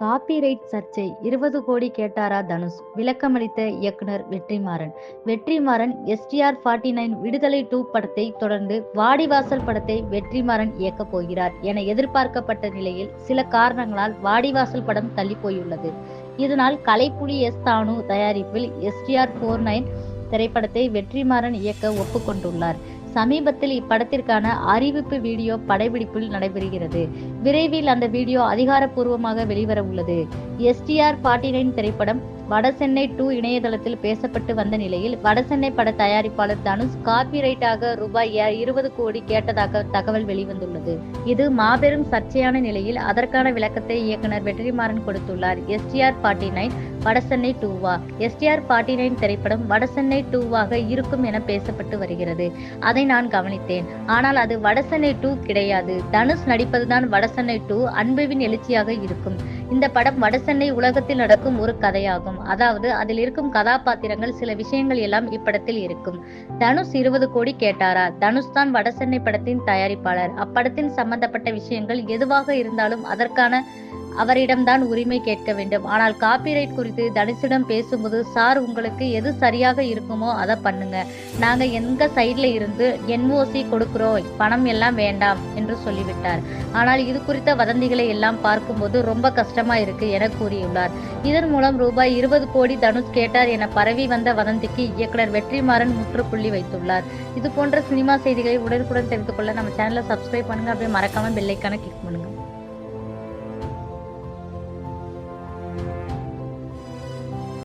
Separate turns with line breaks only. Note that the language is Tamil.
காப்பிரைட் சர்ச்சை இருபது கோடி கேட்டாரா தனுஷ்? விளக்கமளித்த இயக்குனர் Vetrimaaran. Vetrimaaran STR forty nine Viduthalai two படத்தை தொடர்ந்து வாடிவாசல் படத்தை வெற்றிமாறன் இயக்கப் போகிறார் என எதிர்பார்க்கப்பட்ட நிலையில் சில காரணங்களால் வாடிவாசல் படம் தள்ளி போயுள்ளது இதனால் கலைப்புலி எஸ் தானு தயாரிப்பில் எஸ்டிஆர் ஃபோர் நைன் திரைப்படத்தை வெற்றிமாறன் இயக்க ஒப்புக்கொண்டுள்ளார். சமீபத்தில் இப்படத்திற்கான அறிவிப்பு வீடியோ படப்பிடிப்பில் நடைபெறுகிறது. விரைவில் அந்த வீடியோ அதிகாரப்பூர்வமாக வெளிவர உள்ளது எஸ்டிஆர் ஃபார்ட்டி நைன் திரைப்படம் வடசென்னை டூ இணையதளத்தில் பேசப்பட்டு வந்த நிலையில் வடசென்னை பட தயாரிப்பாளர் தனுஷ் காப்பிரைட்டாக ரூபாய் இருபது கோடி கேட்டதாக தகவல் வெளிவந்துள்ளது. இது மாபெரும் சர்ச்சையான நிலையில் அதற்கான விளக்கத்தை இயக்குனர் வெற்றிமாறன் கொடுத்துள்ளார். எஸ்டிஆர் ஃபார்ட்டி நைன் வடசென்னை டூவா? எஸ்டிஆர் ஃபார்ட்டி நைன் திரைப்படம் வடசென்னை டூவாக இருக்கும் என பேசப்பட்டு வருகிறது. அதை நான் கவனித்தேன். ஆனால் அது வடசென்னை டூ கிடையாது. தனுஷ் நடிப்பதுதான் வடசென்னை டூ அன்புவின் எழுச்சியாக இருக்கும். இந்த படம் வடசென்னை உலகத்தில் நடக்கும் ஒரு கதையாகும். அதாவது அதில் இருக்கும் கதாபாத்திரங்கள் சில விஷயங்கள் எல்லாம் இப்படத்தில் இருக்கும். தனுஷ் இருபது கோடி கேட்டாரா? தனுஷ் தான் வடசென்னை படத்தின் தயாரிப்பாளர். அப்படத்தின் சம்பந்தப்பட்ட விஷயங்கள் எதுவாக இருந்தாலும் அதற்கான அவரிடம்தான் உரிமை கேட்க வேண்டும். ஆனால் காப்பிரைட் குறித்து தனுஷிடம் பேசும்போது சார் உங்களுக்கு எது சரியாக இருக்குமோ அதை பண்ணுங்க. நாங்க எங்க சைட்ல இருந்து என்ஓசி கொடுக்கிறோம். பணம் எல்லாம் வேண்டாம் என்று சொல்லிவிட்டார். ஆனால் இது குறித்த வதந்திகளை எல்லாம் பார்க்கும்போது ரொம்ப கஷ்டமா இருக்கு என கூறியுள்ளார். இதன் மூலம் ரூபாய் இருபது கோடி தனுஷ் கேட்டார் என பரவி வந்த வதந்திக்கு இயக்குனர் வெற்றிமாறன் முற்றுப்புள்ளி வைத்துள்ளார். இது போன்ற சினிமா செய்திகளை உடனுக்குடன் தெரிந்து கொள்ள நம்ம சேனலை சப்ஸ்கிரைப் பண்ணுங்க. அப்படியே மறக்காம பெல்லைக்கான கிளிக் பண்ணுங்க.